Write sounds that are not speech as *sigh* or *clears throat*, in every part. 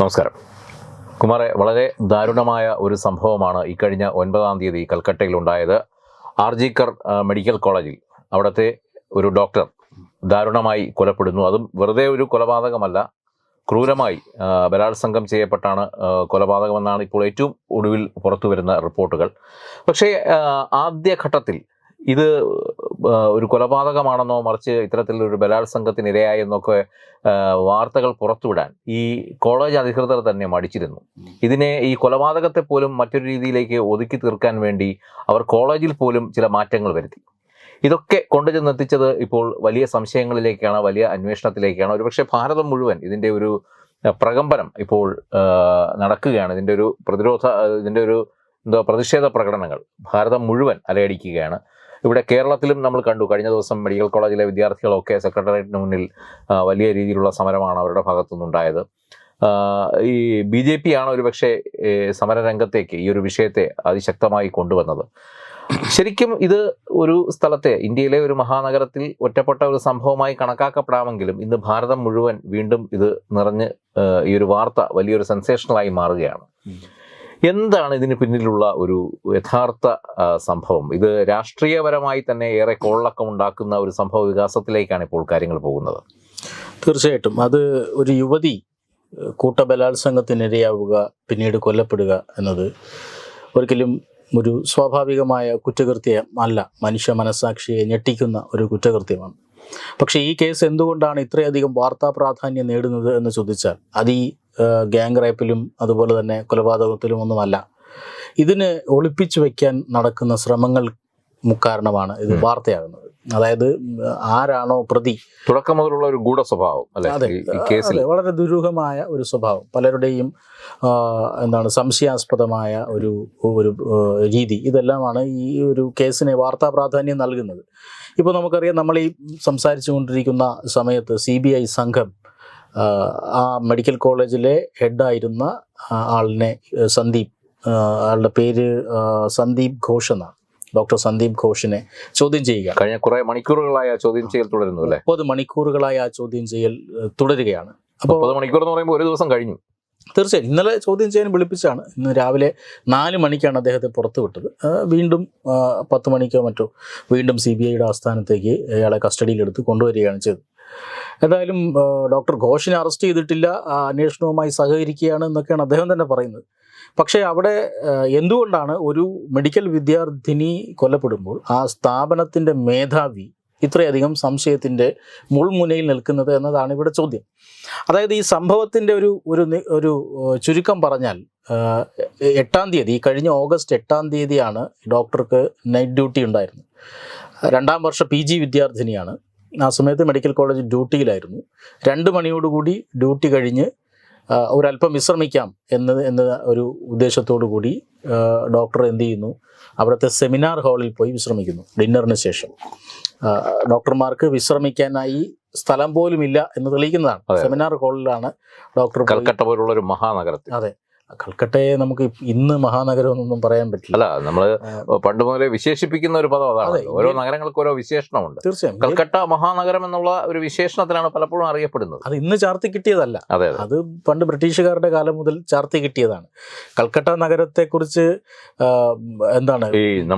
നമസ്കാരം. കുമാറെ വളരെ ദാരുണമായ ഒരു സംഭവമാണ് ഇക്കഴിഞ്ഞ ഒൻപതാം തീയതി കൽക്കട്ടയിൽ ഉണ്ടായത്. ആർജിക്കർ കർ മെഡിക്കൽ കോളേജിൽ അവിടുത്തെ ഒരു ഡോക്ടർ ദാരുണമായി കൊലപ്പെടുന്നു. അതും വെറുതെ ഒരു കൊലപാതകമല്ല ക്രൂരമായി ബലാത്സംഗം ചെയ്യപ്പെട്ടാണ് കൊലപാതകമെന്നാണ് ഇപ്പോൾ ഏറ്റവും ഒടുവിൽ പുറത്തു വരുന്ന റിപ്പോർട്ടുകൾ. പക്ഷേ ആദ്യഘട്ടത്തിൽ ഇത് ഒരു കൊലപാതകമാണെന്നോ മറിച്ച് ഇത്തരത്തിലൊരു ബലാത്സംഗത്തിനിരയായെന്നൊക്കെ എന്നൊക്കെ വാർത്തകൾ പുറത്തുവിടാൻ ഈ കോളേജ് അധികൃതർ തന്നെ മടിച്ചിരുന്നു. ഇതിനെ ഈ കൊലപാതകത്തെ പോലും മറ്റൊരു രീതിയിലേക്ക് ഒതുക്കി തീർക്കാൻ വേണ്ടി അവർ കോളേജിൽ പോലും ചില മാറ്റങ്ങൾ വരുത്തി. ഇതൊക്കെ കൊണ്ടുചെന്നെത്തിച്ചത് ഇപ്പോൾ വലിയ സംശയങ്ങളിലേക്കാണ് വലിയ അന്വേഷണത്തിലേക്കാണ്. ഒരുപക്ഷെ ഭാരതം മുഴുവൻ ഇതിന്റെ ഒരു പ്രകമ്പനം ഇപ്പോൾ നടക്കുകയാണ്. ഇതിന്റെ ഒരു പ്രതിരോധ ഇതിന്റെ ഒരു എന്തോ പ്രതിഷേധ പ്രകടനങ്ങൾ ഭാരതം മുഴുവൻ അലയടിക്കുകയാണ്. ഇവിടെ കേരളത്തിലും നമ്മൾ കണ്ടു. കഴിഞ്ഞ ദിവസം മെഡിക്കൽ കോളേജിലെ വിദ്യാർത്ഥികളൊക്കെ സെക്രട്ടേറിയറ്റിന് മുന്നിൽ വലിയ രീതിയിലുള്ള സമരമാണ് അവരുടെ ഭാഗത്തുനിന്നുണ്ടായത്. ഈ ബി ജെ പി ആണ് ഒരുപക്ഷെ സമരരംഗത്തേക്ക് ഈ ഒരു വിഷയത്തെ അതിശക്തമായി കൊണ്ടുവന്നത്. ശരിക്കും ഇത് ഒരു സ്ഥലത്തെ ഇന്ത്യയിലെ ഒരു മഹാനഗരത്തിൽ ഒറ്റപ്പെട്ട ഒരു സംഭവമായി കണക്കാക്കപ്പെടാമെങ്കിലും ഇന്ന് ഭാരതം മുഴുവൻ വീണ്ടും ഇത് നിറഞ്ഞ് ഈ ഒരു വാർത്ത വലിയൊരു സെൻസേഷണലായി മാറുകയാണ്. എന്താണ് ഇതിന് പിന്നിലുള്ള ഒരു യഥാർത്ഥ സംഭവം? ഇത് രാഷ്ട്രീയപരമായി തന്നെ ഏറെ കോളക്കം ഉണ്ടാക്കുന്ന ഒരു സംഭവ വികാസത്തിലേക്കാണ് ഇപ്പോൾ കാര്യങ്ങൾ പോകുന്നത്. തീർച്ചയായിട്ടും. അത് ഒരു യുവതി കൂട്ടബലാത്സംഗത്തിനിരയാവുക പിന്നീട് കൊല്ലപ്പെടുക എന്നത് ഒരിക്കലും ഒരു സ്വാഭാവികമായ കുറ്റകൃത്യം അല്ല മനുഷ്യ മനസാക്ഷിയെ ഞെട്ടിക്കുന്ന ഒരു കുറ്റകൃത്യമാണ്. പക്ഷേ ഈ കേസ് എന്തുകൊണ്ടാണ് ഇത്രയധികം വാർത്താ പ്രാധാന്യം നേടുന്നത് എന്ന് ചോദിച്ചാൽ അത് ഈ ഗ്യാങ് റേപ്പിലും അതുപോലെ തന്നെ കൊലപാതകത്തിലും ഒന്നുമല്ല. ഇതിന് ഒളിപ്പിച്ചു വയ്ക്കാൻ നടക്കുന്ന ശ്രമങ്ങൾ കാരണമാണ് ഇത്. വാർത്തയാകുന്നത്. അതായത് ആരാണോ പ്രതി. തുടക്കം മുതലുള്ള ഒരു ഗൂഢ സ്വഭാവം അല്ലെ? അതെ. കേസിൽ. വളരെ ദുരൂഹമായ ഒരു സ്വഭാവം. പലരുടെയും എന്താണ് സംശയാസ്പദമായ ഒരു ഒരു രീതി. ഇതെല്ലാമാണ് ഈ ഒരു കേസിനെ വാർത്താ പ്രാധാന്യം നൽകുന്നത്. ഇപ്പോൾ നമുക്കറിയാം നമ്മൾ ഈ സംസാരിച്ചു കൊണ്ടിരിക്കുന്ന സമയത്ത് സി ബി ഐ സംഘം ആ, മെഡിക്കൽ കോളേജിലെ ഹെഡായിരുന്ന ആളിനെ സന്ദീപ് ആളുടെ പേര് സന്ദീപ് ഘോഷ് എന്നാണ്. ഡോക്ടർ സന്ദീപ് ഘോഷിനെ ചോദ്യം ചെയ്യുക. കഴിഞ്ഞ കുറെ മണിക്കൂറുകളായ ചോദ്യം ചെയ്യൽ തുടരുന്നു അല്ലേ? മുപ്പത് മണിക്കൂറുകളായ ആ ചോദ്യം ചെയ്യൽ തുടരുകയാണ്. അപ്പോൾ മുപ്പത് മണിക്കൂർ എന്ന് പറയുമ്പോൾ ഒരു ദിവസം കഴിഞ്ഞു. തീർച്ചയായും. ഇന്നലെ ചോദ്യം ചെയ്യാൻ വിളിപ്പിച്ചാണ് ഇന്ന് രാവിലെ നാല് മണിക്കാണ് അദ്ദേഹത്തെ പുറത്തു വിട്ടത്. വീണ്ടും പത്ത് മണിക്കോ മറ്റോ വീണ്ടും സി ബി ഐയുടെ ആസ്ഥാനത്തേക്ക് അയാളെ കസ്റ്റഡിയിലെടുത്ത് കൊണ്ടുവരികയാണ് ചെയ്തത്. എന്തായാലും ഡോക്ടർ ഘോഷിനെ അറസ്റ്റ് ചെയ്തിട്ടില്ല അന്വേഷണവുമായി സഹകരിക്കുകയാണ് എന്നൊക്കെയാണ് അദ്ദേഹം തന്നെ പറയുന്നത്. പക്ഷേ അവിടെ എന്തുകൊണ്ടാണ് ഒരു മെഡിക്കൽ വിദ്യാർത്ഥിനി കൊല്ലപ്പെടുമ്പോൾ ആ സ്ഥാപനത്തിന്റെ മേധാവി ഇത്രയധികം സംശയത്തിന്റെ മുൾമുനയിൽ നിൽക്കുന്നത് എന്നതാണ് ഇവിടെ ചോദ്യം. അതായത് ഈ സംഭവത്തിന്റെ ഒരു ഒരു ഒരു ചുരുക്കം പറഞ്ഞാൽ എട്ടാം തീയതി കഴിഞ്ഞ ഓഗസ്റ്റ് എട്ടാം തീയതിയാണ് ഡോക്ടർക്ക് നൈറ്റ് ഡ്യൂട്ടി ഉണ്ടായിരുന്നത്. രണ്ടാം വർഷ പി ജി വിദ്യാർത്ഥിനിയാണ്. ആ സമയത്ത് മെഡിക്കൽ കോളേജ് ഡ്യൂട്ടിയിലായിരുന്നു. രണ്ട് മണിയോടുകൂടി ഡ്യൂട്ടി കഴിഞ്ഞ് ഒരല്പം വിശ്രമിക്കാം എന്ന് എന്ന ഒരു ഉദ്ദേശത്തോടു കൂടി ഡോക്ടർ എന്ത് ചെയ്യുന്നു അവിടുത്തെ സെമിനാർ ഹാളിൽ പോയി വിശ്രമിക്കുന്നു ഡിന്നറിന് ശേഷം. ഡോക്ടർമാർക്ക് വിശ്രമിക്കാനായി സ്ഥലം പോലും ഇല്ല എന്ന് തെളിയിക്കുന്നതാണ്. സെമിനാർ ഹാളിലാണ് ഡോക്ടർ കൽക്കട്ട പോലുള്ള ഒരു മഹാനഗരത്തിൽ. അതെ. കൽക്കട്ടയെ നമുക്ക് ഇന്ന് മഹാനഗരം എന്നൊന്നും പറയാൻ പറ്റില്ല. അല്ല നമ്മൾ പണ്ട് മുതലേ വിശേഷിപ്പിക്കുന്ന ഒരു പദം അതാണ്. ഓരോ നഗരങ്ങൾക്ക് ഓരോ വിശേഷണമുണ്ട്. തീർച്ചയായും. കൽക്കട്ട മഹാനഗരം എന്നുള്ള ഒരു വിശേഷണത്തിലാണ് പലപ്പോഴും അറിയപ്പെടുന്നത്. അത് ഇന്ന് ചാർത്തി കിട്ടിയതല്ല. അതെ അതെ. പണ്ട് ബ്രിട്ടീഷുകാരുടെ കാലം മുതൽ ചാർത്തി കിട്ടിയതാണ്. കൽക്കട്ട നഗരത്തെക്കുറിച്ച് എന്താണ്? ഈ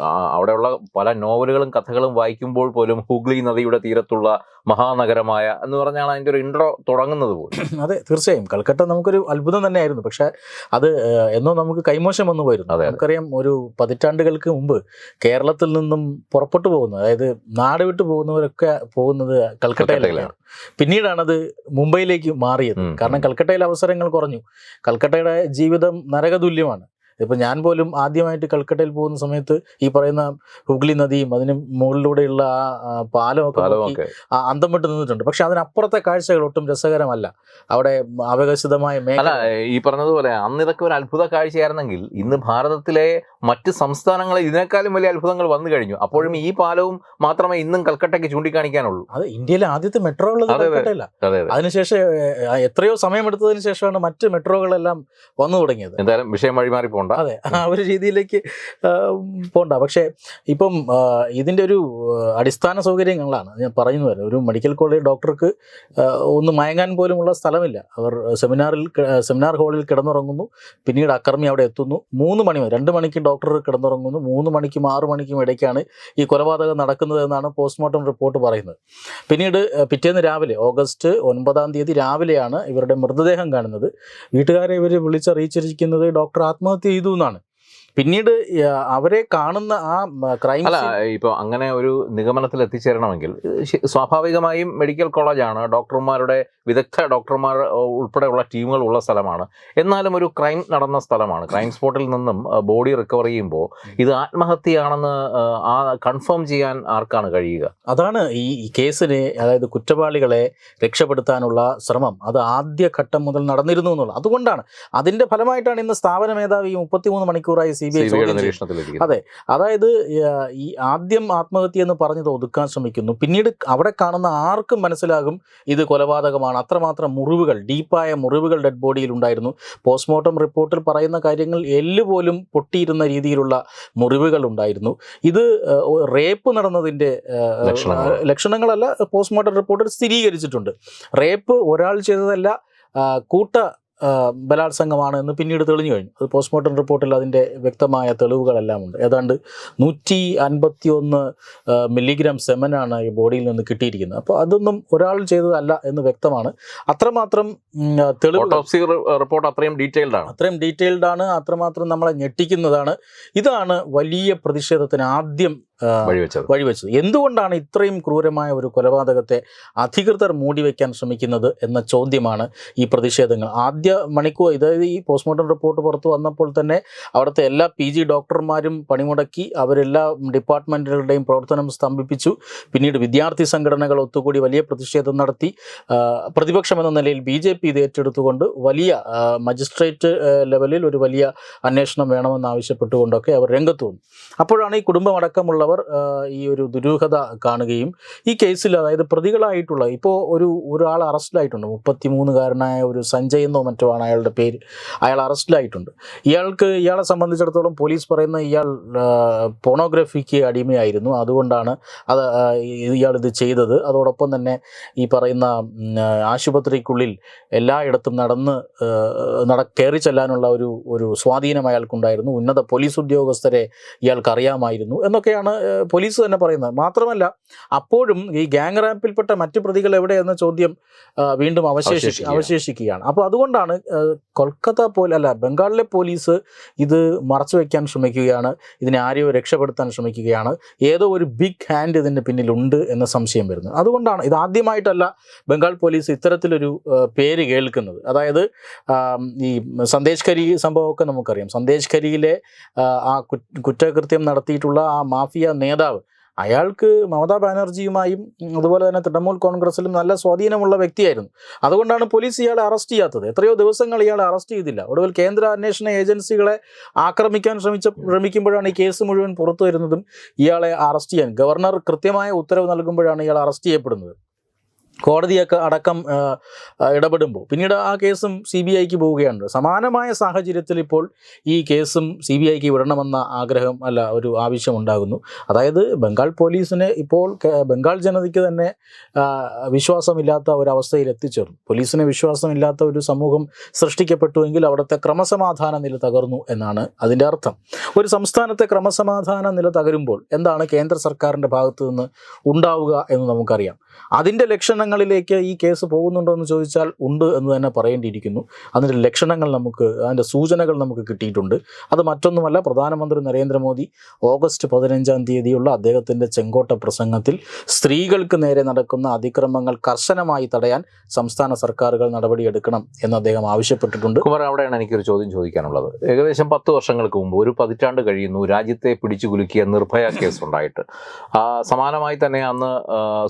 ആ- അവിടെയുള്ള പല നോവലുകളും കഥകളും വായിക്കുമ്പോൾ പോലും ഹുഗ്ലി നദിയുടെ തീരത്തുള്ള മഹാനഗരമായ എന്ന് പറഞ്ഞാണ് അതിന്റെ ഒരു ഇൻട്രോ തുടങ്ങുന്നത് പോലും. *clears throat* അതെ തീർച്ചയായും. കൽക്കട്ട നമുക്കൊരു അത്ഭുതം തന്നെയായിരുന്നു. പക്ഷെ അത് എന്നോ നമുക്ക് കൈമോശം വന്നു പോയിരുന്നു. നമുക്കറിയാം ഒരു പതിറ്റാണ്ടുകൾക്ക് മുമ്പ് കേരളത്തിൽ നിന്നും പുറപ്പെട്ടു പോകുന്നു അതായത് നാട് വിട്ടു പോകുന്നവരൊക്കെ പോകുന്നത് കൽക്കട്ടയിലേക്കാണ് പിന്നീടാണത് മുംബൈയിലേക്ക് മാറിയത്. കാരണം കൽക്കട്ടയിലെ അവസരങ്ങൾ കുറഞ്ഞു. കൽക്കട്ടയുടെ ജീവിതം നരകതുല്യമാണ്. ഇപ്പം ഞാൻ പോലും ആദ്യമായിട്ട് കൽക്കട്ടയിൽ പോകുന്ന സമയത്ത് ഈ പറയുന്ന ഹുഗ്ലി നദിയും അതിന് മുകളിലൂടെയുള്ള ആ പാലമൊക്കെ നോക്കി അന്തം വിട്ട് നിന്നിട്ടുണ്ട്. പക്ഷെ അതിനപ്പുറത്തെ കാഴ്ചകൾ ഒട്ടും രസകരമല്ല. അവിടെ അവകാശിതമായ മേഖല ഈ പറഞ്ഞതുപോലെ അന്ന് ഇതൊക്കെ ഒരു അത്ഭുത കാഴ്ചയായിരുന്നെങ്കിൽ ഇന്ന് ഭാരതത്തിലെ മറ്റ് സംസ്ഥാനങ്ങളിൽ ഇതിനേക്കാളും വലിയ അത്ഭുതങ്ങൾ വന്നു കഴിഞ്ഞു. അപ്പോഴും ഈ പാലവും മാത്രമേ ഇന്നും കൽക്കട്ടയ്ക്ക് ചൂണ്ടിക്കാണിക്കാനുള്ളൂ. അത് ഇന്ത്യയിലെ ആദ്യത്തെ മെട്രോ ഉള്ളത്. കൽക്കട്ടയില്ല. അതെ അതെ. അതിനുശേഷം എത്രയോ സമയമെടുത്തതിന് ശേഷമാണ് മറ്റ് മെട്രോകളെല്ലാം വന്നു തുടങ്ങിയത്. എന്തായാലും വിഷയം വഴിമാറി പോകണ്ട പോകണ്ട അതെ. ആ ഒരു രീതിയിലേക്ക് പോകണ്ട പോണ്ട. പക്ഷേ ഇപ്പം ഇതിന്റെ ഒരു അടിസ്ഥാന സൗകര്യങ്ങളാണ് ഞാൻ പറയുന്നു വരെ ഒരു മെഡിക്കൽ കോളേജ് ഡോക്ടർക്ക് ഒന്ന് മയങ്ങാൻ പോലുമുള്ള സ്ഥലമില്ല. അവർ സെമിനാറിൽ സെമിനാർ ഹാളിൽ കിടന്നുറങ്ങുന്നു. പിന്നീട് അക്രമി അവിടെ എത്തുന്നു. മൂന്ന് മണി വരെ രണ്ട് മണിക്ക് ഡോക്ടർ കിടന്നുറങ്ങുന്നു. മൂന്ന് മണിക്കും ആറ് മണിക്കും ഇടയ്ക്കാണ് ഈ കൊലപാതകം നടക്കുന്നത് എന്നാണ് പോസ്റ്റ്മോർട്ടം റിപ്പോർട്ട് പറയുന്നത്. പിന്നീട് പിറ്റേന്ന് രാവിലെ ഓഗസ്റ്റ് ഒൻപതാം തീയതി രാവിലെയാണ് ഇവരുടെ മൃതദേഹം കാണുന്നത്. വീട്ടുകാരെ ഇവർ വിളിച്ചറിയിച്ചിരിക്കുന്നത് ഡോക്ടർ ആത്മഹത്യ ചെയ്തു എന്നാണ് പിന്നീട് അവരെ കാണുന്ന ആ ക്രൈം അല്ല ഇപ്പൊ അങ്ങനെ ഒരു നിഗമനത്തിൽ എത്തിച്ചേരണമെങ്കിൽ സ്വാഭാവികമായും മെഡിക്കൽ കോളേജാണ് ഡോക്ടർമാരുടെ വിദഗ്ധ ഡോക്ടർമാർ ഉൾപ്പെടെയുള്ള ടീമുകൾ ഉള്ള സ്ഥലമാണ്. എന്നാലും ഒരു ക്രൈം നടന്ന സ്ഥലമാണ്. ക്രൈം സ്പോട്ടിൽ നിന്നും ബോഡി റിക്കവർ ചെയ്യുമ്പോൾ ഇത് ആത്മഹത്യയാണെന്ന് ആ, കൺഫേം ചെയ്യാൻ ആർക്കാണ് കഴിയുക? അതാണ് ഈ ഈ കേസിനെ അതായത് കുറ്റവാളികളെ രക്ഷപ്പെടുത്താനുള്ള ശ്രമം. അത് ആദ്യ ഘട്ടം മുതൽ നടന്നിരുന്നു എന്നുള്ളത്. അതുകൊണ്ടാണ്. അതിന്റെ ഫലമായിട്ടാണ് ഇന്ന് സ്ഥാപന മേധാവി മുപ്പത്തിമൂന്ന് മണിക്കൂറായി സി ബി ഐ അതെ അതായത് ഈ ആദ്യം ആത്മഹത്യ എന്ന് പറഞ്ഞത് ഒതുക്കാൻ ശ്രമിക്കുന്നു. പിന്നീട് അവിടെ കാണുന്ന ആർക്കും മനസ്സിലാകും ഇത് കൊലപാതകമാണ്. അത്രമാത്രം മുറിവുകൾ ഡീപ്പായ മുറിവുകൾ ഡെഡ് ബോഡിയിൽ ഉണ്ടായിരുന്നു. പോസ്റ്റ്മോർട്ടം റിപ്പോർട്ടിൽ പറയുന്ന കാര്യങ്ങൾ എല്ല് പോലും പൊട്ടിയിരുന്ന രീതിയിലുള്ള മുറിവുകൾ ഉണ്ടായിരുന്നു. ഇത് റേപ്പ് നടന്നതിന്റെ. ലക്ഷണങ്ങളല്ല പോസ്റ്റ്മോർട്ടം റിപ്പോർട്ടിൽ സ്ഥിരീകരിച്ചിട്ടുണ്ട്. റേപ്പ് ഒരാൾ ചെയ്തതല്ല കൂട്ട ബലാത്സംഗമാണ് എന്ന് പിന്നീട് തെളിഞ്ഞു കഴിഞ്ഞു. അത് പോസ്റ്റ്മോർട്ടം റിപ്പോർട്ടിൽ അതിന്റെ വ്യക്തമായ തെളിവുകളെല്ലാം ഉണ്ട് ഏതാണ്ട് നൂറ്റി അൻപത്തി ഒന്ന് മില്ലിഗ്രാം സെമനാണ് ഈ ബോഡിയിൽ നിന്ന് കിട്ടിയിരിക്കുന്നത്. അപ്പോൾ അതൊന്നും ഒരാൾ ചെയ്തതല്ല എന്ന് വ്യക്തമാണ്. അത്രമാത്രം തെളിവ് റിപ്പോർട്ട് അത്രയും ഡീറ്റെയിൽഡ് ആണ്. അത്രയും ഡീറ്റെയിൽഡ് ആണ്. അത്രമാത്രം നമ്മളെ ഞെട്ടിക്കുന്നതാണ്. ഇതാണ് വലിയ പ്രതിഷേധത്തിന് ആദ്യം വഴിവെച്ചത്. വഴിവെച്ചത്. എന്തുകൊണ്ടാണ് ഇത്രയും ക്രൂരമായ ഒരു കൊലപാതകത്തെ അധികൃതർ മൂടിവെക്കാൻ ശ്രമിക്കുന്നത് എന്ന ചോദ്യമാണ് ഈ പ്രതിഷേധങ്ങൾ. ആദ്യ മണിക്കൂർ ഇതായത് ഈ പോസ്റ്റ്മോർട്ടം റിപ്പോർട്ട് പുറത്തു വന്നപ്പോൾ തന്നെ അവിടുത്തെ എല്ലാ പി ജി ഡോക്ടർമാരും പണിമുടക്കി അവരെല്ലാ ഡിപ്പാർട്ട്മെന്റുകളുടെയും പ്രവർത്തനം സ്തംഭിപ്പിച്ചു. പിന്നീട് വിദ്യാർത്ഥി സംഘടനകൾ ഒത്തുകൂടി വലിയ പ്രതിഷേധം നടത്തി. പ്രതിപക്ഷം എന്ന നിലയിൽ ബി ജെ പി ഇത് ഏറ്റെടുത്തുകൊണ്ട് വലിയ മജിസ്ട്രേറ്റ് ലെവലിൽ ഒരു വലിയ അന്വേഷണം വേണമെന്നാവശ്യപ്പെട്ടുകൊണ്ടൊക്കെ അവർ രംഗത്ത് വന്നു. അപ്പോഴാണ് ഈ കുടുംബമടക്കമുള്ളവർ ഈ ഒരു ദുരൂഹത കാണുകയും ഈ കേസിൽ അതായത് പ്രതികളായിട്ടുള്ള ഇപ്പോൾ ഒരു ഒരാൾ അറസ്റ്റിലായിട്ടുണ്ട്. മുപ്പത്തിമൂന്നുകാരനായ ഒരു സഞ്ജയ് എന്നോ മറ്റോ ആണ് അയാളുടെ പേര്. അയാൾ അറസ്റ്റിലായിട്ടുണ്ട്. ഇയാൾക്ക് ഇയാളെ സംബന്ധിച്ചിടത്തോളം പോലീസ് പറയുന്ന ഇയാൾ പോണോഗ്രഫിക്ക് അടിമയായിരുന്നു. അതുകൊണ്ടാണ് അത് ഇയാൾ ഇത് ചെയ്തത്. അതോടൊപ്പം തന്നെ ഈ പറയുന്ന ആശുപത്രിക്കുള്ളിൽ എല്ലായിടത്തും നടന്ന് നട കയറി ചെല്ലാനുള്ള ഒരു ഒരു സ്വാധീനം അയാൾക്കുണ്ടായിരുന്നു. ഉന്നത പോലീസ് ഉദ്യോഗസ്ഥരെ ഇയാൾക്കറിയാമായിരുന്നു എന്നൊക്കെയാണ് പോലീസ് തന്നെ പറയുന്നത്. മാത്രമല്ല അപ്പോഴും ഈ ഗ്യാങ് റാപ്പിൽപ്പെട്ട മറ്റു പ്രതികൾ എവിടെയെന്ന ചോദ്യം വീണ്ടും അവശേഷി. അവശേഷിക്കുകയാണ്. അപ്പോൾ അതുകൊണ്ടാണ് ആ, കൊൽക്കത്ത പോലെ അല്ല ബംഗാളിലെ പോലീസ് ഇത് മറച്ചു വയ്ക്കാൻ ശ്രമിക്കുകയാണ്. ഇതിനെ ആരെയോ രക്ഷപ്പെടുത്താൻ ശ്രമിക്കുകയാണ്. ഏതോ ഒരു ബിഗ് ഹാൻഡ് ഇതിന്റെ പിന്നിലുണ്ട് എന്ന സംശയം വരുന്നത് അതുകൊണ്ടാണ് ഇത് ആദ്യമായിട്ടല്ല ബംഗാൾ പോലീസ് ഇത്തരത്തിലൊരു പേര് കേൾക്കുന്നത്. അതായത് ഈ സന്ദേശ് ഖരി സംഭവമൊക്കെ നമുക്കറിയാം. സന്ദേശ് ഖരിയിലെ ആ, ആ കുറ്റകൃത്യം നടത്തിയിട്ടുള്ള ആ മാഫിയ നേതാവ് അയാൾക്ക് മമതാ ബാനർജിയുമായും അതുപോലെ തന്നെ തൃണമൂൽ കോൺഗ്രസിലും നല്ല സ്വാധീനമുള്ള വ്യക്തിയായിരുന്നു. അതുകൊണ്ടാണ് പോലീസ് ഇയാളെ അറസ്റ്റ് ചെയ്യാത്തത്. എത്രയോ ദിവസങ്ങൾ ഇയാളെ അറസ്റ്റ് ചെയ്തില്ല. ഒടുവിൽ കേന്ദ്ര അന്വേഷണ ഏജൻസികളെ ആക്രമിക്കാൻ ശ്രമിച്ച ശ്രമിക്കുമ്പോഴാണ് ഈ കേസ് മുഴുവൻ പുറത്തു വരുന്നതും ഇയാളെ അറസ്റ്റ് ചെയ്യാൻ. ഗവർണർ കൃത്യമായ ഉത്തരവ് നൽകുമ്പോഴാണ് ഇയാൾ അറസ്റ്റ് ചെയ്യപ്പെടുന്നത്. കോടതിയൊക്കെ അടക്കം ഇടപെടുമ്പോൾ. പിന്നീട് ആ കേസും സി ബി ഐക്ക് പോവുകയാണ് സമാനമായ സാഹചര്യത്തിൽ ഇപ്പോൾ ഈ കേസും സി ബി ഐക്ക് വിടണമെന്ന ആഗ്രഹം അല്ല ഒരു ആവശ്യം ഉണ്ടാകുന്നു അതായത് ബംഗാൾ പോലീസിനെ ഇപ്പോൾ ബംഗാൾ ജനതയ്ക്ക് തന്നെ വിശ്വാസമില്ലാത്ത ഒരവസ്ഥയിൽ എത്തിച്ചേർന്നു. പോലീസിന് വിശ്വാസമില്ലാത്ത ഒരു സമൂഹം സൃഷ്ടിക്കപ്പെട്ടുവെങ്കിൽ അവിടുത്തെ ക്രമസമാധാന നില തകർന്നു എന്നാണ് അതിന്റെ അർത്ഥം. ഒരു സംസ്ഥാനത്തെ ക്രമസമാധാന നില തകരുമ്പോൾ എന്താണ് കേന്ദ്ര സർക്കാരിന്റെ ഭാഗത്തു നിന്ന് ഉണ്ടാവുക എന്ന് നമുക്കറിയാം. അതിന്റെ ലക്ഷണങ്ങളിലേക്ക് ഈ കേസ് പോകുന്നുണ്ടോ എന്ന് ചോദിച്ചാൽ ഉണ്ട് എന്ന് തന്നെ പറയേണ്ടിയിരിക്കുന്നു. അതിന്റെ ലക്ഷണങ്ങൾ നമുക്ക് അതിന്റെ സൂചനകൾ നമുക്ക് കിട്ടിയിട്ടുണ്ട്. അത് മറ്റൊന്നുമല്ല പ്രധാനമന്ത്രി നരേന്ദ്രമോദി ഓഗസ്റ്റ് പതിനഞ്ചാം തീയതിയുള്ള അദ്ദേഹത്തിന്റെ ചെങ്കോട്ട പ്രസംഗത്തിൽ സ്ത്രീകൾക്ക് നേരെ നടക്കുന്ന അതിക്രമങ്ങൾ കർശനമായി തടയാൻ സംസ്ഥാന സർക്കാരുകൾ നടപടിയെടുക്കണം എന്ന് അദ്ദേഹം ആവശ്യപ്പെട്ടിട്ടുണ്ട്. കുമാർ അവിടെയാണ് എനിക്കൊരു ചോദ്യം ചോദിക്കാനുള്ളത്. ഏകദേശം പത്ത് വർഷങ്ങൾക്ക് മുമ്പ് ഒരു പതിറ്റാണ്ട് കഴിയുന്നു രാജ്യത്തെ പിടിച്ചു കുലുക്കിയ നിർഭയ കേസ് ഉണ്ടായിട്ട് സമാനമായി തന്നെ അന്ന്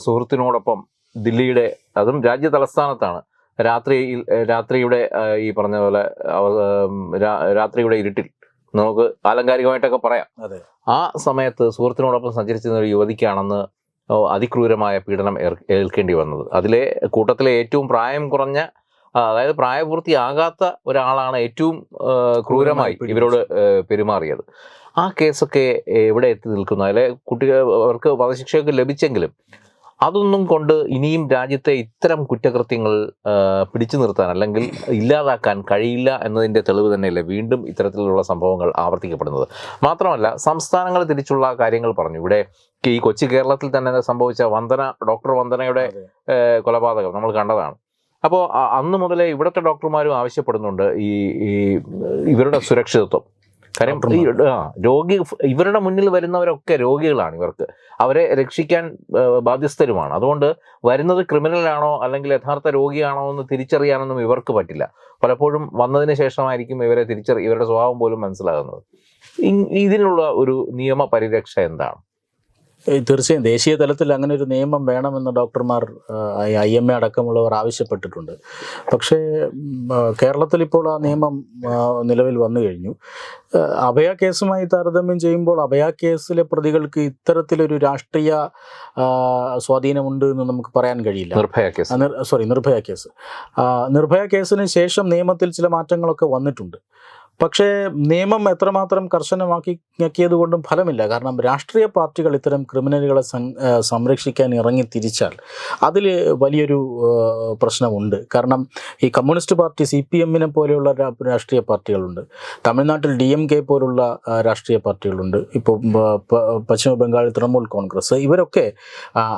സുഹൃത്തിനോടൊപ്പം ദില്ലിയുടെ അതും രാജ്യ തലസ്ഥാനത്താണ്. രാത്രിയിൽ രാത്രിയുടെ ഈ പറഞ്ഞ പോലെ രാത്രിയുടെ ഇരുട്ടിൽ നമുക്ക് ആലങ്കാരികമായിട്ടൊക്കെ പറയാം. ആ സമയത്ത് സുഹൃത്തിനോടൊപ്പം സഞ്ചരിച്ചിരുന്ന ഒരു യുവതിക്കാണെന്ന് അതിക്രൂരമായ പീഡനം ഏൽക്കേണ്ടി വന്നത്. അതിലെ കൂട്ടത്തിലെ ഏറ്റവും പ്രായം കുറഞ്ഞ അതായത് പ്രായപൂർത്തിയാകാത്ത ഒരാളാണ് ഏറ്റവും ക്രൂരമായി ഇവരോട് പെരുമാറിയത്. ആ കേസൊക്കെ എവിടെ എത്തി നിൽക്കുന്നു? അതിലെ കുട്ടികൾ അവർക്ക് വധശിക്ഷയൊക്കെ ലഭിച്ചെങ്കിലും അതൊന്നും കൊണ്ട് ഇനിയും രാജ്യത്തെ ഇത്തരം കുറ്റകൃത്യങ്ങൾ പിടിച്ചു നിർത്താൻ അല്ലെങ്കിൽ ഇല്ലാതാക്കാൻ കഴിയില്ല എന്നതിന്റെ തെളിവ് തന്നെയല്ലേ വീണ്ടും ഇത്തരത്തിലുള്ള സംഭവങ്ങൾ ആവർത്തിക്കപ്പെടുന്നത്. മാത്രമല്ല സംസ്ഥാനങ്ങൾ തിരിച്ചുള്ള കാര്യങ്ങൾ പറഞ്ഞു. ഇവിടെ ഈ കൊച്ചി കേരളത്തിൽ തന്നെ സംഭവിച്ച വന്ദന ഡോക്ടർ വന്ദനയുടെ കൊലപാതകം നമ്മൾ കണ്ടതാണ്. അപ്പോൾ അന്ന് മുതലേ ഇവിടുത്തെ ഡോക്ടർമാരും ആവശ്യപ്പെടുന്നുണ്ട് ഈ ഈ ഇവരുടെ സുരക്ഷിതത്വം. കാര്യം ഈ രോഗി ഇവരുടെ മുന്നിൽ വരുന്നവരൊക്കെ രോഗികളാണ് ഇവർക്ക്. അവരെ രക്ഷിക്കാൻ ബാധ്യസ്ഥരുമാണ്. അതുകൊണ്ട് വരുന്നത് ക്രിമിനലാണോ അല്ലെങ്കിൽ യഥാർത്ഥ രോഗിയാണോ എന്ന് തിരിച്ചറിയാനൊന്നും ഇവർക്ക് പറ്റില്ല. പലപ്പോഴും വന്നതിന് ശേഷമായിരിക്കും ഇവരെ തിരിച്ചറി ഇവരുടെ സ്വഭാവം പോലും മനസ്സിലാകുന്നത്. ഇതിനുള്ള ഒരു നിയമ പരിരക്ഷ എന്താണ്? തീർച്ചയായും ദേശീയ തലത്തിൽ അങ്ങനെ ഒരു നിയമം വേണമെന്ന് ഡോക്ടർമാർ ഐ എം എ അടക്കമുള്ളവർ ആവശ്യപ്പെട്ടിട്ടുണ്ട്. പക്ഷേ കേരളത്തിൽ ഇപ്പോൾ ആ നിയമം നിലവിൽ വന്നു കഴിഞ്ഞു. അഭയ കേസുമായി താരതമ്യം ചെയ്യുമ്പോൾ അഭയ കേസിലെ പ്രതികൾക്ക് ഇത്തരത്തിലൊരു രാഷ്ട്രീയ സ്വാധീനമുണ്ട് എന്ന് നമുക്ക് പറയാൻ കഴിയില്ല. Nirbhaya case. Sorry Nirbhaya case. Nirbhaya കേസിന് ശേഷം നിയമത്തിൽ ചില മാറ്റങ്ങളൊക്കെ വന്നിട്ടുണ്ട്. പക്ഷേ നിയമം എത്രമാത്രം കർശനമാക്കി കൊണ്ടും ഫലമില്ല. കാരണം രാഷ്ട്രീയ പാർട്ടികൾ ഇത്തരം ക്രിമിനലുകളെ സംരക്ഷിക്കാൻ ഇറങ്ങി തിരിച്ചാൽ അതിൽ വലിയൊരു പ്രശ്നമുണ്ട്. കാരണം ഈ കമ്മ്യൂണിസ്റ്റ് പാർട്ടി സി പി എമ്മിനെ പോലെയുള്ള രാഷ്ട്രീയ പാർട്ടികളുണ്ട്. തമിഴ്നാട്ടിൽ ഡി എം കെ പോലുള്ള രാഷ്ട്രീയ പാർട്ടികളുണ്ട്. ഇപ്പോൾ പശ്ചിമ ബംഗാളിൽ തൃണമൂൽ കോൺഗ്രസ്. ഇവരൊക്കെ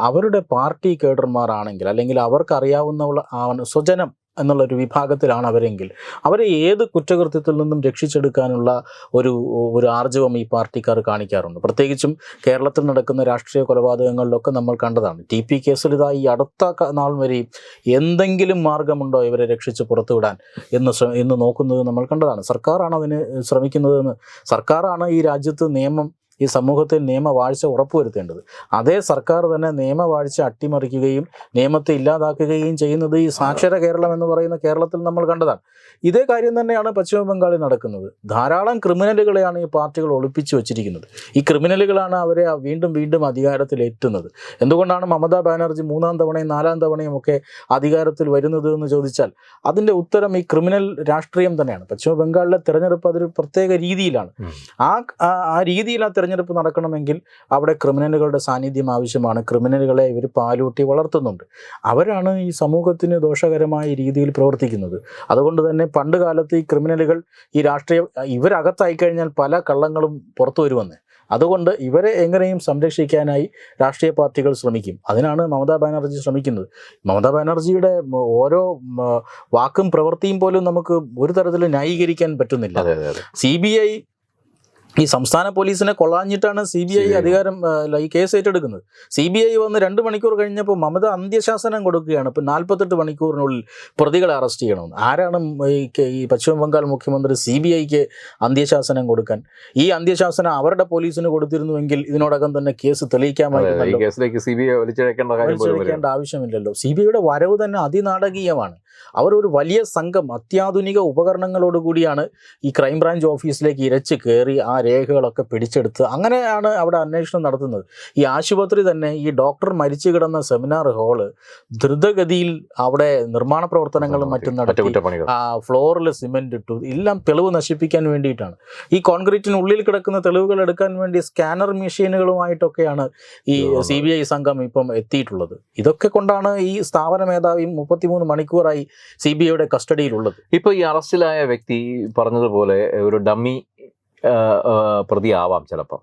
അവരുടെ പാർട്ടി കേഡർമാരാണെങ്കിൽ അല്ലെങ്കിൽ അവർക്ക് അറിയാവുന്ന സ്വജനം എന്നുള്ള ഒരു വിഭാഗത്തിലാണ് അവരെങ്കിൽ. അവരെ ഏത് കുറ്റകൃത്യത്തിൽ നിന്നും രക്ഷിച്ചെടുക്കാനുള്ള ഒരു ഒരു ആർജവം ഈ പാർട്ടിക്കാർ കാണിക്കാറുണ്ട്. പ്രത്യേകിച്ചും കേരളത്തിൽ നടക്കുന്ന രാഷ്ട്രീയ കൊലപാതകങ്ങളിലൊക്കെ നമ്മൾ കണ്ടതാണ്. ടി പി കേസിൽ ഇതാ ഈ അടുത്ത നാൾ വരെയും എന്തെങ്കിലും മാർഗമുണ്ടോ ഇവരെ രക്ഷിച്ച് പുറത്തുവിടാൻ എന്ന് എന്ന് നോക്കുന്നത് നമ്മൾ കണ്ടതാണ്. സർക്കാരാണ് അതിന് ശ്രമിക്കുന്നതെന്ന്. സർക്കാരാണ് ഈ രാജ്യത്ത് നിയമം ഈ സമൂഹത്തിൽ നിയമവാഴ്ച ഉറപ്പുവരുത്തേണ്ടത്. അതേ സർക്കാർ തന്നെ നിയമവാഴ്ച അട്ടിമറിക്കുകയും നിയമത്തെ ഇല്ലാതാക്കുകയും ചെയ്യുന്നത് ഈ സാക്ഷര കേരളം എന്ന് പറയുന്ന കേരളത്തിൽ നമ്മൾ കണ്ടതാണ്. ഇതേ കാര്യം തന്നെയാണ് പശ്ചിമ ബംഗാളിൽ നടക്കുന്നത്. ധാരാളം ക്രിമിനലുകളെയാണ് ഈ പാർട്ടികൾ ഒളിപ്പിച്ചു വച്ചിരിക്കുന്നത്. ഈ ക്രിമിനലുകളാണ് അവരെ വീണ്ടും വീണ്ടും അധികാരത്തിൽ എത്തുന്നത് എന്തുകൊണ്ടാണ് മമതാ ബാനർജി മൂന്നാം തവണയും നാലാം തവണയും ഒക്കെ അധികാരത്തിൽ വരുന്നത് എന്ന് ചോദിച്ചാൽ അതിന്റെ ഉത്തരം ഈ ക്രിമിനൽ രാഷ്ട്രീയം തന്നെയാണ്. പശ്ചിമ ബംഗാളിലെ തെരഞ്ഞെടുപ്പ് അതൊരു പ്രത്യേക രീതിയിലാണ്. ആ ആ- ആ രീതിയിൽ ആ തെരഞ്ഞെടുപ്പ് നടക്കണമെങ്കിൽ അവിടെ ക്രിമിനലുകളുടെ സാന്നിധ്യം ആവശ്യമാണ്. ക്രിമിനലുകളെ ഇവർ പാലൂട്ടി വളർത്തുന്നുണ്ട്. അവരാണ് ഈ സമൂഹത്തിന് ദോഷകരമായ രീതിയിൽ പ്രവർത്തിക്കുന്നത്. അതുകൊണ്ട് തന്നെ പണ്ട് കാലത്ത് ഈ ക്രിമിനലുകൾ ഈ രാഷ്ട്രീയ ഇവരകത്തായി കഴിഞ്ഞാൽ പല കള്ളങ്ങളും പുറത്തു വരുമെന്ന്. അതുകൊണ്ട് ഇവരെ എങ്ങനെയും സംരക്ഷിക്കാനായി രാഷ്ട്രീയ പാർട്ടികൾ ശ്രമിക്കും. അതിനാണ് മമതാ ബാനർജി ശ്രമിക്കുന്നത്. മമതാ ബാനർജിയുടെ ഓരോ വാക്കും പ്രവൃത്തിയും പോലും നമുക്ക് ഒരു തരത്തിൽ ന്യായീകരിക്കാൻ പറ്റുന്നില്ല. സി ബി ഐ ഈ സംസ്ഥാന പോലീസിനെ കൊള്ളാഞ്ഞിട്ടാണ് സി ബി ഐ അധികാരം ഈ കേസ് ഏറ്റെടുക്കുന്നത്. സി ബി ഐ വന്ന് രണ്ട് മണിക്കൂർ കഴിഞ്ഞപ്പോൾ മമത അന്ത്യശാസനം കൊടുക്കുകയാണ്. ഇപ്പം നാൽപ്പത്തെട്ട് മണിക്കൂറിനുള്ളിൽ പ്രതികളെ അറസ്റ്റ് ചെയ്യണമെന്ന്. ആരാണ് ഈ പശ്ചിമ ബംഗാൾ മുഖ്യമന്ത്രി സി ബി ഐക്ക് അന്ത്യശാസനം കൊടുക്കാൻ? ഈ അന്ത്യശാസനം അവരുടെ പോലീസിന് കൊടുത്തിരുന്നുവെങ്കിൽ ഇതിനോടകം തന്നെ കേസ് തെളിയിക്കാമായിരുന്നു. ആവശ്യമില്ലല്ലോ. സി ബി ഐയുടെ വരവ് തന്നെ അതിനാടകീയമാണ്. അവർ ഒരു വലിയ സംഘം അത്യാധുനിക ഉപകരണങ്ങളോടുകൂടിയാണ് ഈ ക്രൈംബ്രാഞ്ച് ഓഫീസിലേക്ക് ഇരച്ച് കയറി ആ രേഖകളൊക്കെ പിടിച്ചെടുത്ത് അങ്ങനെയാണ് അവിടെ അന്വേഷണം നടത്തുന്നത്. ഈ ആശുപത്രി തന്നെ ഈ ഡോക്ടർ മരിച്ചു കിടന്ന സെമിനാർ ഹാൾ ദ്രുതഗതിയിൽ അവിടെ നിർമ്മാണ പ്രവർത്തനങ്ങളും മറ്റും നടത്തി ആ ഫ്ലോറിൽ സിമെന്റ് ഇട്ടു. എല്ലാം തെളിവ് നശിപ്പിക്കാൻ വേണ്ടിയിട്ടാണ്. ഈ കോൺക്രീറ്റിനുള്ളിൽ കിടക്കുന്ന തെളിവുകൾ എടുക്കാൻ വേണ്ടി സ്കാനർ മെഷീനുകളുമായിട്ടൊക്കെയാണ് ഈ. സി ബി ഐ സംഘം ഇപ്പം എത്തിയിട്ടുള്ളത്. ഇതൊക്കെ കൊണ്ടാണ് ഈ സ്ഥാപന മേധാവി മുപ്പത്തിമൂന്ന് മണിക്കൂറായി സി ബി ഐയുടെ കസ്റ്റഡിയിലുള്ളത്. ഇപ്പൊ ഈ അറസ്റ്റിലായ വ്യക്തി പറഞ്ഞതുപോലെ ഒരു ഡമ്മി പ്രതി ആവാം ചിലപ്പം.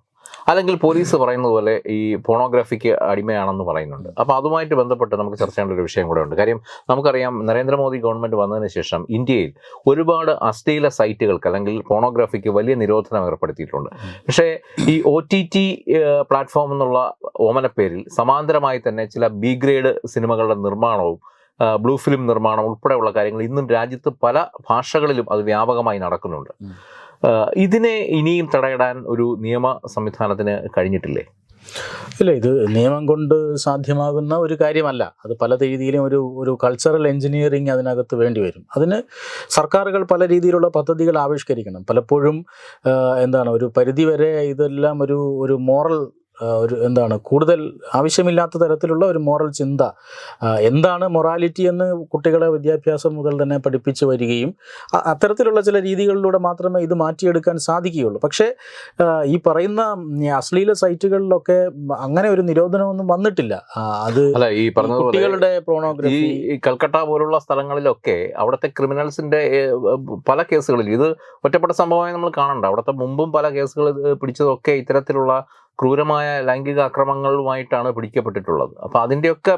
അല്ലെങ്കിൽ പോലീസ് പറയുന്നത് പോലെ ഈ പോണോഗ്രാഫിക്ക് അടിമയാണെന്ന് പറയുന്നുണ്ട്. അപ്പോൾ അതുമായിട്ട് ബന്ധപ്പെട്ട് നമുക്ക് ചർച്ച ചെയ്യേണ്ട ഒരു വിഷയം കൂടെ ഉണ്ട്. കാര്യം നമുക്കറിയാം നരേന്ദ്രമോദി ഗവൺമെന്റ് വന്നതിന് ശേഷം ഇന്ത്യയിൽ ഒരുപാട് അശ്ലീല സൈറ്റുകൾക്ക് അല്ലെങ്കിൽ പോണോഗ്രാഫിക്ക് വലിയ നിരോധനം ഏർപ്പെടുത്തിയിട്ടുണ്ട്. പക്ഷേ ഈ ഒ ടി ടി പ്ലാറ്റ്ഫോം എന്നുള്ള ഓമനപ്പേരിൽ സമാന്തരമായി തന്നെ ചില ബി ഗ്രേഡ് സിനിമകളുടെ നിർമ്മാണവും ബ്ലൂ ഫിലിം നിർമ്മാണം ഉൾപ്പെടെയുള്ള കാര്യങ്ങൾ ഇന്നും രാജ്യത്ത് പല ഭാഷകളിലും അത് വ്യാപകമായി നടക്കുന്നുണ്ട്. ഇതിനെ ഇനിയും തടയിടാൻ ഒരു നിയമ സംവിധാനത്തിന് കഴിഞ്ഞിട്ടില്ലേ? ഇല്ല ഇത് നിയമം കൊണ്ട് സാധ്യമാകുന്ന ഒരു കാര്യമല്ല. അത് പല രീതിയിലും ഒരു ഒരു കൾച്ചറൽ എൻജിനീയറിങ് അതിനകത്ത് വേണ്ടി വരും. അതിന് സർക്കാരുകൾ പല രീതിയിലുള്ള പദ്ധതികൾ ആവിഷ്കരിക്കണം. പലപ്പോഴും എന്താണ് ഒരു പരിധിവരെ ഇതെല്ലാം ഒരു ഒരു മോറൽ ഒരു എന്താണ് കൂടുതൽ ആവശ്യമില്ലാത്ത തരത്തിലുള്ള ഒരു മോറൽ ചിന്ത. എന്താണ് മൊറാലിറ്റി എന്ന് കുട്ടികളെ വിദ്യാഭ്യാസം മുതൽ തന്നെ പഠിപ്പിച്ചു വരികയും അത്തരത്തിലുള്ള ചില രീതികളിലൂടെ മാത്രമേ ഇത് മാറ്റിയെടുക്കാൻ സാധിക്കുകയുള്ളൂ. പക്ഷേ ഈ പറയുന്ന അശ്ലീല സൈറ്റുകളിലൊക്കെ അങ്ങനെ ഒരു നിരോധനമൊന്നും വന്നിട്ടില്ല. അത് അല്ല ഈ കുട്ടികളുടെ പ്രോണോഗ്രഫി ഈ കൽക്കട്ട പോലുള്ള സ്ഥലങ്ങളിലൊക്കെ അവിടുത്തെ ക്രിമിനൽസിന്റെ പല കേസുകളിൽ ഇത് ഒറ്റപ്പെട്ട സംഭവമായി നമ്മൾ കാണണ്ട. അവിടുത്തെ മുമ്പും പല കേസുകൾ പിടിച്ചതൊക്കെ ഇത്തരത്തിലുള്ള ക്രൂരമായ ലൈംഗിക ആക്രമണങ്ങളുമായിട്ടാണ് പിടിക്കപ്പെട്ടിട്ടുള്ളത്. അപ്പോൾ അതിന്റെയൊക്കെ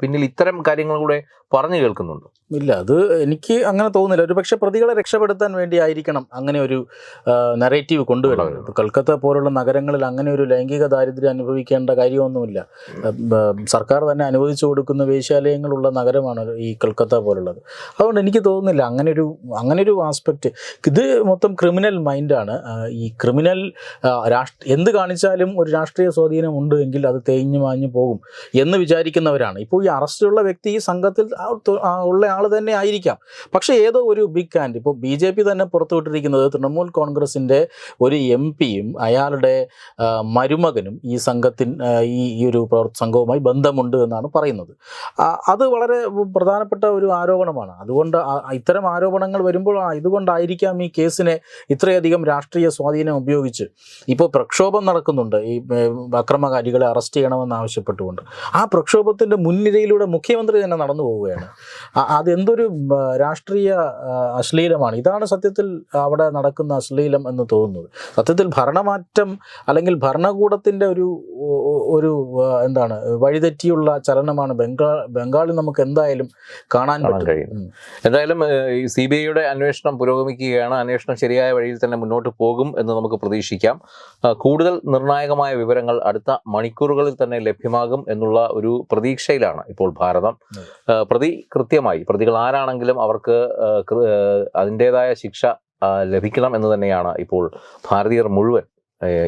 പിന്നിൽ ഇത്തരം കാര്യങ്ങൾ കൂടെ പറഞ്ഞു കേൾക്കുന്നുണ്ട്? ഇല്ല അത് എനിക്ക് അങ്ങനെ തോന്നുന്നില്ല. ഒരു പക്ഷേ പ്രതികളെ രക്ഷപ്പെടുത്താൻ വേണ്ടി ആയിരിക്കണം അങ്ങനെ ഒരു നെറേറ്റീവ് കൊണ്ടുവരുന്നത്. കൽക്കത്ത പോലുള്ള നഗരങ്ങളിൽ അങ്ങനെ ഒരു ലൈംഗിക ദാരിദ്ര്യം അനുഭവിക്കേണ്ട കാര്യമൊന്നുമില്ല. സർക്കാർ തന്നെ അനുവദിച്ചു കൊടുക്കുന്ന വേശ്യാലയങ്ങളുള്ള നഗരമാണ് ഈ കൽക്കത്ത പോലുള്ളത്. അതുകൊണ്ട് എനിക്ക് തോന്നുന്നില്ല അങ്ങനെ ഒരു അങ്ങനെ ഒരു ആസ്പെക്റ്റ് ഇത് മൊത്തം ക്രിമിനൽ മൈൻഡാണ് ഈ ക്രിമിനൽ രാഷ്ട്ര എന്ത് കാണിച്ചാലും ഒരു രാഷ്ട്രീയ സ്വാധീനം ഉണ്ട് എങ്കിൽ അത് തേഞ്ഞു മാഞ്ഞു പോകും എന്ന് വിചാരിക്കുന്നവരാണ്. ഇപ്പോൾ ഈ അറസ്റ്റിലുള്ള വ്യക്തി ഈ സംഘത്തിൽ ഉള്ള ആൾ തന്നെ ആയിരിക്കാം. പക്ഷേ ഏതോ ഒരു ബിഗ് ഹാൻഡ് ഇപ്പോൾ ബി ജെ പി തന്നെ പുറത്തുവിട്ടിരിക്കുന്നത് തൃണമൂൽ കോൺഗ്രസിന്റെ ഒരു എം പിയും അയാളുടെ മരുമകനും ഈ സംഘത്തിൻ ഈ ഒരു സംഘവുമായി ബന്ധമുണ്ട് എന്നാണ് പറയുന്നത്. അത് വളരെ പ്രധാനപ്പെട്ട ഒരു ആരോപണമാണ്. അതുകൊണ്ട് ഇത്തരം ആരോപണങ്ങൾ വരുമ്പോൾ ഇതുകൊണ്ടായിരിക്കാം ഈ കേസിനെ ഇത്രയധികം രാഷ്ട്രീയ സ്വാധീനം ഉപയോഗിച്ച്. ഇപ്പോൾ പ്രക്ഷോഭം നടക്കുന്നുണ്ട്. ഏർ, അക്രമകാരികളെ അറസ്റ്റ് ചെയ്യണമെന്ന് ആവശ്യപ്പെട്ടുകൊണ്ട്. ആ പ്രക്ഷോഭത്തിന്റെ മുൻനിരയിലൂടെ മുഖ്യമന്ത്രി തന്നെ നടന്നു പോവുകയാണ്. അതെന്തൊരു രാഷ്ട്രീയ അശ്ലീലമാണ്. ഇതാണ് സത്യത്തിൽ അവിടെ നടക്കുന്ന അശ്ലീലം എന്ന് തോന്നുന്നത്. സത്യത്തിൽ ഭരണമാറ്റം അല്ലെങ്കിൽ ഭരണകൂടത്തിന്റെ ഒരു ഒരു എന്താണ് വഴിതെറ്റിയുള്ള ചലനമാണ് ബംഗാൾ ബംഗാളിൽ നമുക്ക് എന്തായാലും കാണാൻ കഴിയും. എന്തായാലും ഈ സി ബി ഐയുടെ അന്വേഷണം പുരോഗമിക്കുകയാണ്. അന്വേഷണം ശരിയായ വഴിയിൽ തന്നെ മുന്നോട്ട് പോകും എന്ന് നമുക്ക് പ്രതീക്ഷിക്കാം. കൂടുതൽ കൂടുതൽ നിർണായകമായ വിവരങ്ങൾ അടുത്ത മണിക്കൂറുകളിൽ തന്നെ ലഭ്യമാകും എന്നുള്ള ഒരു പ്രതീക്ഷയിലാണ് ഇപ്പോൾ ഭാരതം. പ്രതി കൃത്യമായി പ്രതികൾ ആരാണെങ്കിലും അവർക്ക് അതിന്റെതായ ശിക്ഷ ലഭിക്കണം എന്ന് തന്നെയാണ് ഇപ്പോൾ ഭാരതീയർ മുഴുവൻ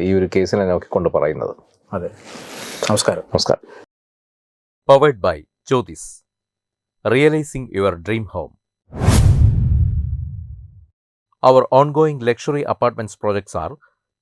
ഈ ഒരു കേസിനെ നോക്കിക്കൊണ്ട് പറയുന്നത്. അതെ. നമസ്കാരം. നമസ്കാരം. Powered by Jyothis realising your dream home Our ongoing luxury apartments projects are